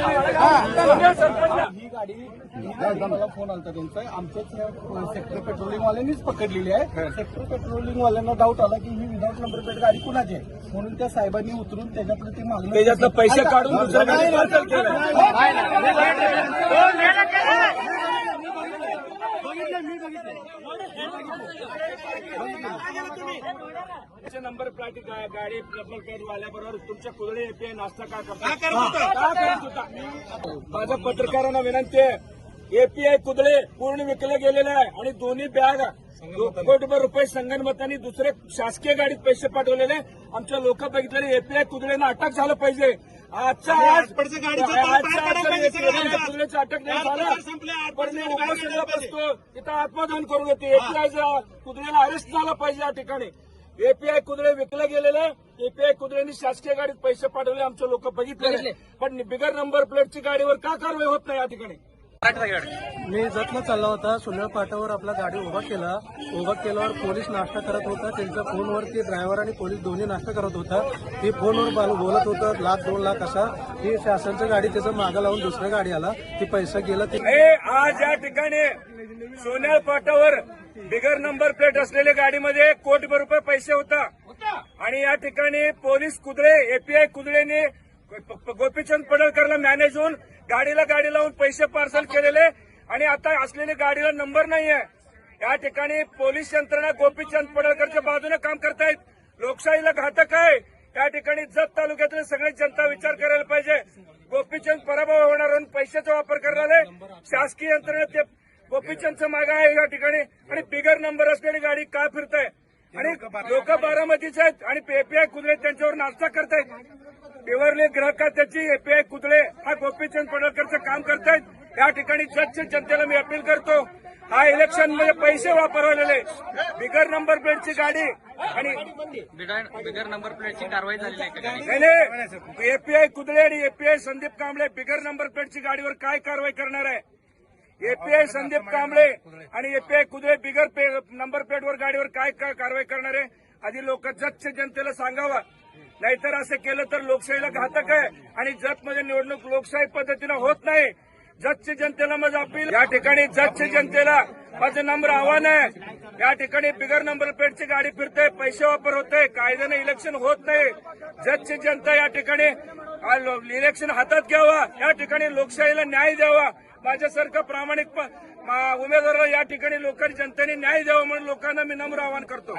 ही गाडी मला फोन आलता त्यांचा आमच्याच सेक्टर पेट्रोलिंग वाल्यांनीच पकडलेली आहे सेक्टर पेट्रोलिंग वाल्यांना डाऊट आला की ही विदाऊट नंबर प्लेट गाडी कुणाची आहे म्हणून त्या साहेबांनी उतरून त्याच्यातलं ते मागणं त्याच्यातलं पैसे काढून दुसऱ्या गाडी पार्सल केलं तुमचे नंबर प्लेट गाडी नंबर प्लेट वाल्याबरोबर तुमच्या कुदळे येते नाश्ता का करता? माझ्या पत्रकारांना विनंती आहे एपीआय कुदळे पूर्ण विकले गेलेले आहे आणि दोन्ही बॅग कोटीभर रुपये संगणमतांनी दुसरे शासकीय गाडीत पैसे पाठवलेले आमच्या लोक बघितलेले एपीआय कुदळेनं अटक झालं पाहिजे. आजच्या आज API कुदळेचं अटक नाही उपोषणाला बसतो तिथं आत्मदान करून येते एपीआय कुदळेला अरेस्ट झाला पाहिजे या ठिकाणी. एपीआय कुदळे विकले गेलेले एपीआय कुदळेंनी शासकीय गाडीत पैसे पाठवले आमचे लोक बघितले. पण बिगर नंबर प्लेटची गाडीवर का कारवाई होत नाही या ठिकाणी? मी जतला चालला होता सुनळ पाटावर आपला गाडी उभा केला. उभा केल्यावर पोलीस नाश्ता करत होता. त्यांच्या फोनवरती ड्रायव्हर आणि पोलीस दोन्ही नाश्ता करत होता. ती फोनवर बाल- बोलत होतं लाख दोन लाख असा. ती शासनची गाडी त्याचं मागं लावून दुसऱ्या गाडी आला. ती पैसा गेला ती आज या ठिकाणी सोन्याळ पाटावर बिगर नंबर प्लेट असलेल्या गाडीमध्ये कोटीभर रुपये पैसे होता. आणि या ठिकाणी पोलीस कुदळे एपीआय कुदळेने गोपीचंद पडळकरला मॅनेज होऊन गाडीला गाडी लावून पैसे पार्सल केलेले. आणि आता असलेल्या गाडीला नंबर नाहीये. या ठिकाणी पोलीस यंत्रणा गोपीचंद पडळकरच्या बाजूने काम करतायत. लोकशाहीला घातक आहे. या ठिकाणी जत तालुक्यातली सगळी जनता विचार करायला पाहिजे. गोपीचंद पराभव होणार आणि पैशाचा वापर करणारे शासकीय यंत्रणा ते गोपीचंदचं माग आहे या ठिकाणी. आणि बिगर नंबर असलेली गाडी का फिरताय? आणि लोक बारामतीचे आहेत. आणि एपीआय कुदळे त्यांच्यावर नाश्ता करतायत. पिवरले ग्राहक त्याची एपीआय कुदळे हा गोपीचंद पडळकरचं काम करतायत. या ठिकाणी जजच्या जनतेला मी अपील करतो. हा इलेक्शनमध्ये पैसे वापरवलेले बिगर नंबर प्लेटची गाडी आणि बिगर नंबर प्लेटची कारवाई झालेली एपीआय कुदळे आणि एपीआय संदीप कांबळे बिगर नंबर प्लेटची गाडीवर काय कारवाई करणार आहे? एपीआय संदीप कांबळे आणि एपीआय कुदळे बिगर नंबर प्लेटवर गाडीवर काय कारवाई करणार आहे? आधी लोक जतच्या जनतेला सांगावं. नाहीतर असं केलं तर लोकशाहीला घातक आहे. आणि जतमध्ये म्हणजे निवडणूक लोकशाही पद्धतीनं होत नाही. जतच्या जनतेला माझं अपील. या ठिकाणी जतच्या जनतेला माझं नंबर आव्हान आहे. या ठिकाणी बिगर नंबर प्लेटची गाडी फिरते पैसे वापर होते कायद्याने इलेक्शन होत नाही. जतची जनता या ठिकाणी इलेक्शन हातात घ्यावा. या ठिकाणी लोकशाहीला न्याय द्यावा. माझ्यासारखं प्रामाणिक प- उमेदवाराला या ठिकाणी लोकांनी जनतेने न्याय द्यावा म्हणून लोकांना मी नम्र आवाहन करतो.